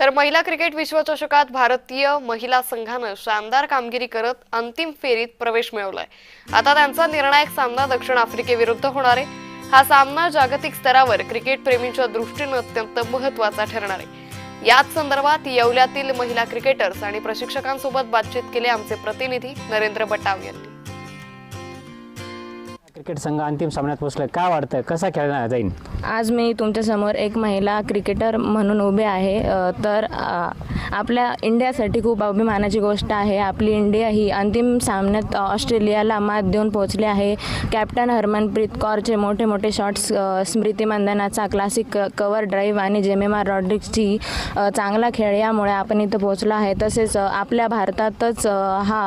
तर महिला क्रिकेट विश्वचषकात भारतीय महिला संघानं शानदार कामगिरी करत अंतिम फेरीत प्रवेश मिळवलाय. आता त्यांचा निर्णायक सामना दक्षिण आफ्रिकेविरुद्ध होणार आहे. हा सामना जागतिक स्तरावर क्रिकेट प्रेमींच्या दृष्टीनं अत्यंत महत्त्वाचा ठरणार आहे. याच संदर्भात येवल्यातील महिला क्रिकेटर्स आणि प्रशिक्षकांसोबत बातचीत केली आमचे प्रतिनिधी नरेंद्र बटाव यांनी. क्रिकेट संघ अंतिम सामन्यात पोहोचलं. काय वाटतं कसा खेळला जाईल आज मी तुमच्यासमोर एक महिला क्रिकेटर म्हणून उभे आहे. अ, तर अ, आपल्या इंडियासाठी खूप अभिमानाची गोष्ट आहे. आपली इंडिया ही अंतिम सामन्यात ऑस्ट्रेलियाला मात देऊन पोहोचली आहे. कॅप्टन हरमनप्रीत कौरचे मोठे मोठे शॉट्स अ, स्मृती मंदनाचा क्लासिक कवर ड्राईव्ह आणि जेमेमा रॉड्रिक्सची अ, चांगला खेळ यामुळे आपण इथं पोहोचलो आहे. तसेच अ, आपल्या भारतातच अ, हा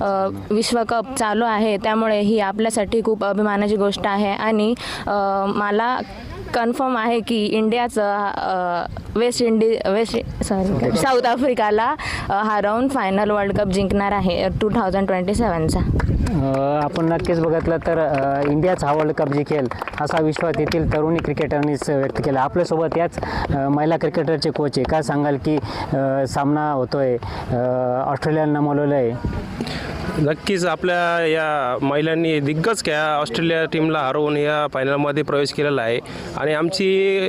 अ, विश्वकप चालू आहे. त्यामुळे ही आपल्यासाठी खूप अभिमानाची गोष्ट आहे आणि मला कन्फर्म आहे की इंडियाचं West Indies West sorry South आफ्रिकाला हरवून फायनल वर्ल्ड कप जिंकणार आहे टू थाउजंड ट्वेंटी सेवनचा आपण नक्कीच बघितलं तर इंडियाच हा वर्ल्ड कप जिंकेल असा विश्वास येथील तरुणी क्रिकेटरनीच व्यक्त केला. आपल्यासोबत याच महिला क्रिकेटरचे कोच आहे. काय सांगाल की सामना होतोय ऑस्ट्रेलियानं नमवलेलं आहे नक्कीच आपल्या या महिलांनी दिग्गज खेळा ऑस्ट्रेलिया टीमला हरवून या फायनलमध्ये प्रवेश केलेला आहे. आणि आमची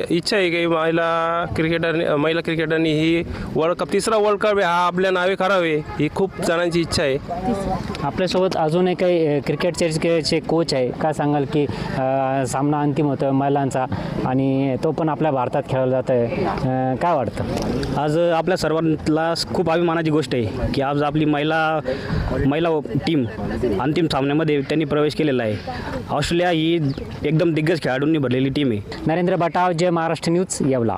इच्छा आहे की महिला क्रिकेटर महिला क्रिकेटरनी ही वर्ल्ड कप तिसरा वर्ल्ड कप आहे हा आपल्या नावे करावे ही खूप जणांची इच्छा आहे. आपल्यासोबत अजूनही काही क्रिकेटचे कोच आहे. काय सांगाल की सामना अंतिम होतो महिलांचा आणि तो पण आपल्या भारतात खेळला जात आहे. काय वाटतं? आज आपल्या सर्वांना खूप अभिमानाची गोष्ट आहे की आज आपली महिला महिला टीम अंतिम सामन्यामध्ये त्यांनी प्रवेश केलेला आहे. ऑस्ट्रेलिया ही एकदम दिग्गज खेळाडूंनी भरलेली टीम आहे. नरेंद्र बटाव जय महाराष्ट्र न्यूज येवला.